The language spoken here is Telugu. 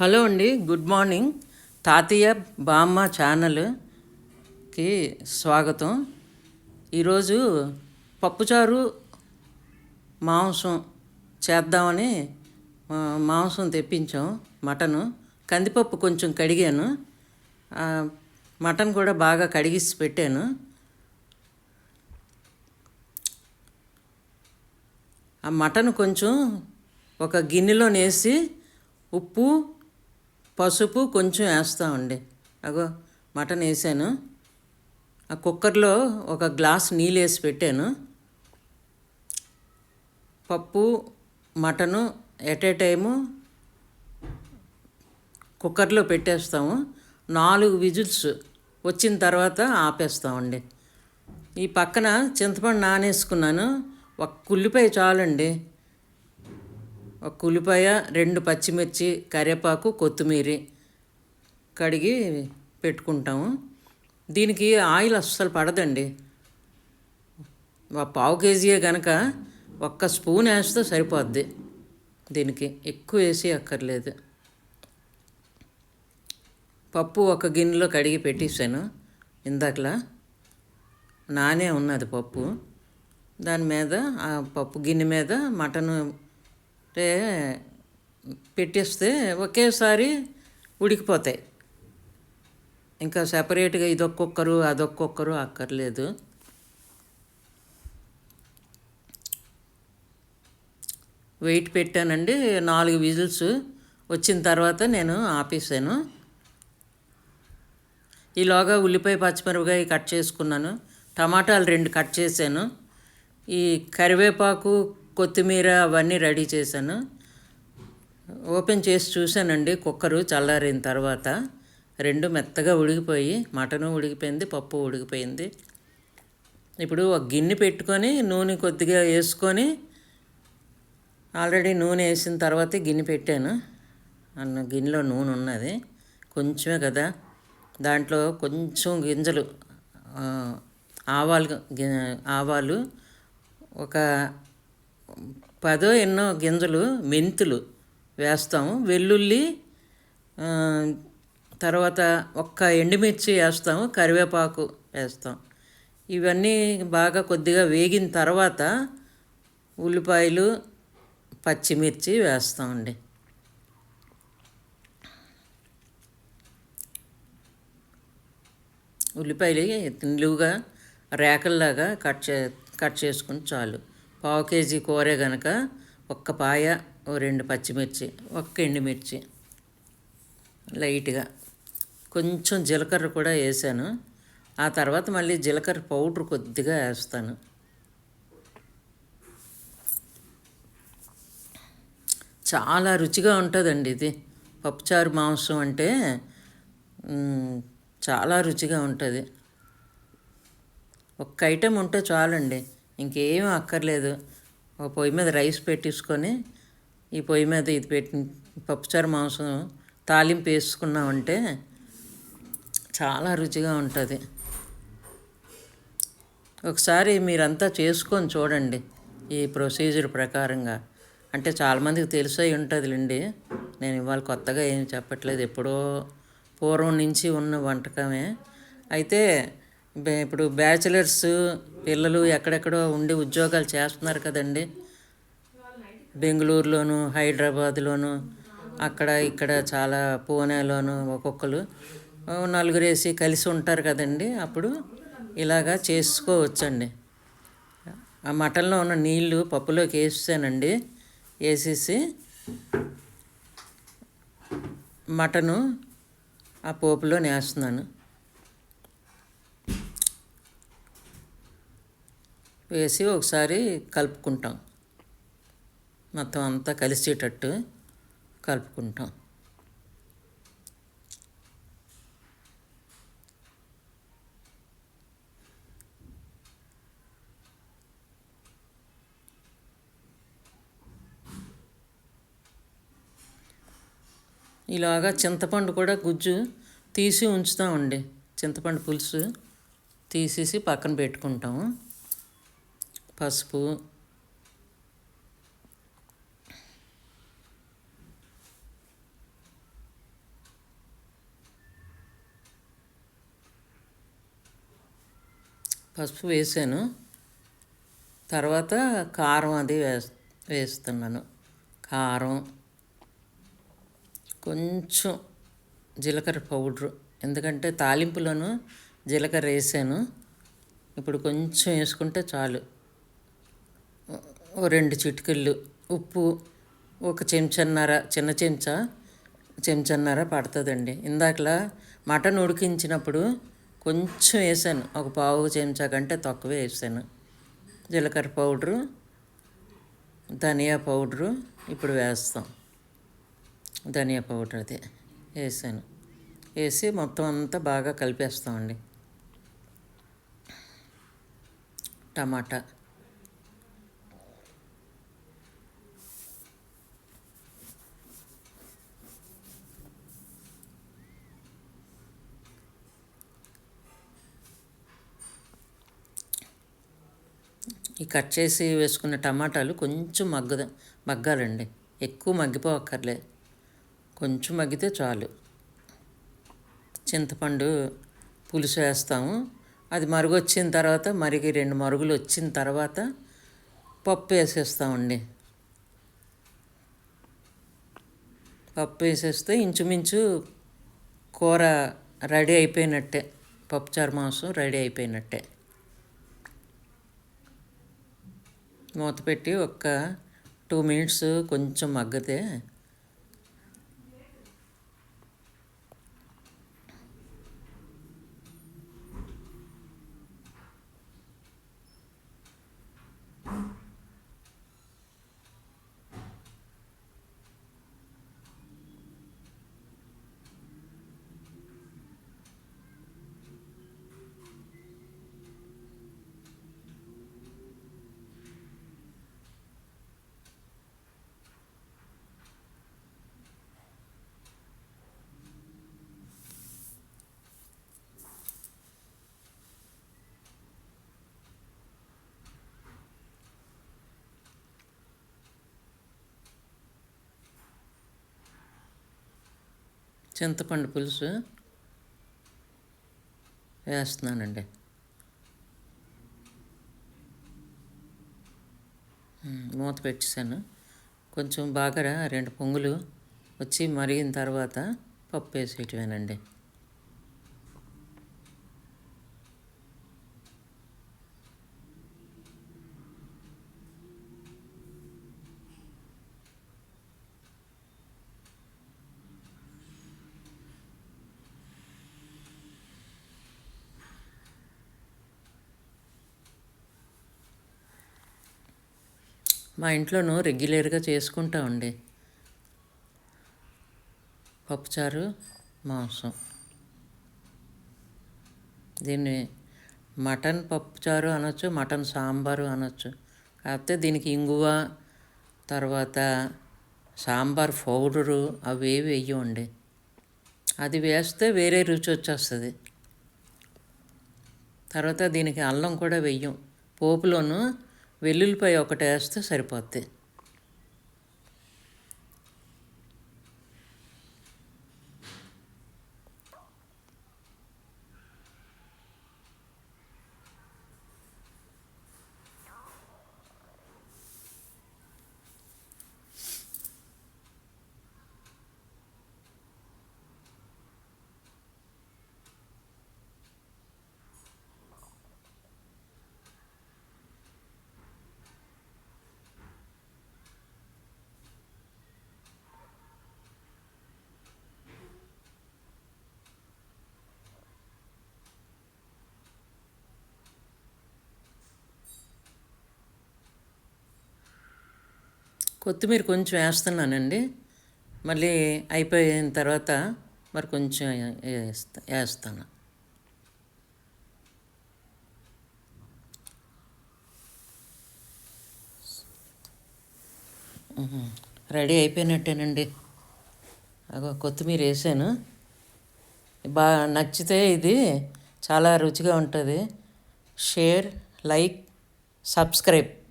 హలో అండి గుడ్ మార్నింగ్. తాతయ్య బామ్మ ఛానల్కి స్వాగతం. ఈరోజు పప్పుచారు మాంసం చేద్దామని మాంసం తెప్పించాం మటను. కందిపప్పు కొంచెం కడిగాను. మటన్ కూడా బాగా కడిగిసి పెట్టాను. ఆ మటన్ కొంచెం ఒక గిన్నెలో వేసి ఉప్పు పసుపు కొంచెం వేస్తామండి అగో మటన్ వేసాను. ఆ కుక్కర్లో ఒక గ్లాస్ నీళ్ళు వేసి పెట్టాను. పప్పు మటను ఎట్ ఏ టైము కుక్కర్లో పెట్టేస్తాము. నాలుగు విజిల్స్ వచ్చిన తర్వాత ఆపేస్తామండి ఈ పక్కన చింతపండు నానేసుకున్నాను. ఒక ఉల్లిపాయ చాలండి. ఒక ఉల్లిపాయ రెండు పచ్చిమిర్చి కరివేపాకు కొత్తిమీర కడిగి పెట్టుకుంటాము. దీనికి ఆయిల్ అస్సలు పడదండి. ఒక పావు కేజీయే కనుక ఒక్క స్పూన్ వేస్తే సరిపోద్ది. దీనికి ఎక్కువ వేసి అక్కర్లేదు. పప్పు ఒక గిన్నెలో కడిగి పెట్టేశాను. ఇందాకలా నానే ఉన్నది పప్పు. దాని మీద ఆ పప్పు గిన్నె మీద మటన్ అంటే పెట్టేస్తే ఒకేసారి ఉడికిపోతాయి. ఇంకా సపరేట్గా ఇదొక్కొక్కరు అదొక్కొక్కరు అక్కర్లేదు. వెయిట్ పెట్టానండి. నాలుగు విజిల్స్ వచ్చిన తర్వాత నేను ఆపేసాను. ఈలోగా ఉల్లిపాయ పచ్చిమిరపకాయ కట్ చేసుకున్నాను. టమాటాలు రెండు కట్ చేశాను. ఈ కరివేపాకు కొత్తిమీర అవన్నీ రెడీ చేశాను. ఓపెన్ చేసి చూశానండి కుక్కరు చల్లారిన తర్వాత. రెండు మెత్తగా ఉడికిపోయి మటను ఉడికిపోయింది పప్పు ఉడికిపోయింది. ఇప్పుడు ఒక గిన్నె పెట్టుకొని నూనె కొద్దిగా వేసుకొని ఆల్రెడీ నూనె వేసిన తర్వాత గిన్నె పెట్టాను. అన్న గిన్నెలో నూనె ఉన్నది. కొంచెమే కదా. దాంట్లో కొంచెం గింజలు ఆవాలు ఆవాలు ఒక పదో ఎన్నో గింజలు మెంతులు వేస్తాము. వెల్లుల్లి తర్వాత ఒక్క ఎండుమిర్చి వేస్తాము కరివేపాకు వేస్తాం. ఇవన్నీ బాగా కొద్దిగా వేగిన తర్వాత ఉల్లిపాయలు పచ్చిమిర్చి వేస్తామండి. ఉల్లిపాయలు నిలువుగా రేకల్లాగా కట్ చే కట్ చేసుకుని చాలు. పావు కేజీ కూరే గనక ఒక్క పాయ ఓ రెండు పచ్చిమిర్చి ఒక్క ఎండుమిర్చి లైట్గా. కొంచెం జీలకర్ర కూడా వేసాను. ఆ తర్వాత మళ్ళీ జీలకర్ర పౌడర్ కొద్దిగా వేస్తాను. చాలా రుచిగా ఉంటుందండి ఇది. పప్పుచారు మాంసం అంటే చాలా రుచిగా ఉంటుంది. ఒక్క ఐటెం ఉంటే చాలండి. ఇంకేం అక్కర్లేదు. ఒక పొయ్యి మీద రైస్ పెట్టించుకొని ఈ పొయ్యి మీద ఇది పెట్టి పప్పుచారు మాంసం తాలింపు వేసుకున్నామంటే చాలా రుచిగా ఉంటుంది. ఒకసారి మీరంతా చేసుకొని చూడండి ఈ ప్రొసీజర్ ప్రకారంగా. అంటే చాలామందికి తెలిసే ఉంటుందిలేండి. నేను ఇవాళ కొత్తగా ఏం చెప్పట్లేదు. ఎప్పుడో పూర్వం నుంచి ఉన్న వంటకమే. అయితే ఇప్పుడు బ్యాచిలర్స్ పిల్లలు ఎక్కడెక్కడో ఉండి ఉద్యోగాలు చేస్తున్నారు కదండి. బెంగళూరులోను హైదరాబాద్లోను అక్కడ ఇక్కడ చాలా పూణేలోను ఒక్కొక్కరు నలుగురేసి కలిసి ఉంటారు కదండి. అప్పుడు ఇలాగా చేసుకోవచ్చండి. ఆ మటన్లో ఉన్న నీళ్ళు పప్పులోకి వేసేసానండి. వేసేసి మటను ఆ పోపులో నేస్తున్నాను. వేసి ఒకసారి కలుపుకుంటాం. మొత్తం అంతా కలిసేటట్టు కలుపుకుంటాం. ఇలాగా చింతపండు కూడా గుజ్జు తీసి ఉంచుతామండి. చింతపండు పులుసు తీసేసి పక్కన పెట్టుకుంటాము. పసుపు. పసుపు వేసాను. తర్వాత కారం అది వేస్తున్నాను. కారం కొంచెం జీలకర్ర పౌడరు. ఎందుకంటే తాలింపులోనూ జీలకర్ర వేసాను. ఇప్పుడు కొంచెం వేసుకుంటే చాలు. ఓ రెండు చిటికెళ్ళు. ఉప్పు ఒక చెంచన్నర చిన్న చెంచా చెంచన్నర పడుతుందండి. ఇందాకలా మటన్ ఉడికించినప్పుడు కొంచెం వేసాను. ఒక పావు చెంచా కంటే తక్కువే వేసాను. జీలకర్ర పౌడరు ధనియా పౌడరు ఇప్పుడు వేస్తాం. ధనియా పౌడర్ అదే వేసాను. వేసి మొత్తం అంతా బాగా కలిపేస్తామండి. టమాటా. ఈ కట్ చేసి వేసుకున్న టమాటాలు కొంచెం మగ్గద మగ్గాలండి. ఎక్కువ మగ్గిపోవక్కర్లే కొంచెం మగ్గితే చాలు. చింతపండు పులుసు వేస్తాము. అది మరుగు వచ్చిన తర్వాత మరిగి రెండు మరుగులు వచ్చిన తర్వాత పప్పు వేసేస్తామండి. పప్పు వేసేస్తే ఇంచుమించు కూర రెడీ అయిపోయినట్టే. పప్పుచారు మాంసం రెడీ అయిపోయినట్టే. మూత పెట్టి ఒక్క టూ మినిట్స్ కొంచెం మగ్గితే చింతపండు పులుసు వేస్తున్నానండి. మూత పెట్టేశాను. కొంచెం బాగా రెండు పొంగులు వచ్చి మరిగిన తర్వాత పప్పు వేసేయటమేనండి. మా ఇంట్లోనూ రెగ్యులర్గా చేసుకుంటామండి పప్పుచారు మాంసం. దీన్ని మటన్ పప్పుచారు అనొచ్చు మటన్ సాంబారు అనొచ్చు. కాకపోతే దీనికి ఇంగువ తర్వాత సాంబార్ పౌడరు అవి ఏవి వేయమండి అది వేస్తే వేరే రుచి వచ్చేస్తుంది. తర్వాత దీనికి అల్లం కూడా వెయ్యం పోపులోను వెల్లుల్లిపాయ ఒకటి వేస్తే సరిపోద్ది. కొత్తిమీర కొంచెం వేస్తున్నానండి. మళ్ళీ అయిపోయిన తర్వాత మరి కొంచెం వేస్తా వేస్తాను. రెడీ అయిపోయినట్టేనండి. అగో కొత్తిమీర వేసాను. బాగా నచ్చితే ఇది చాలా రుచిగా ఉంటుంది. Share like subscribe.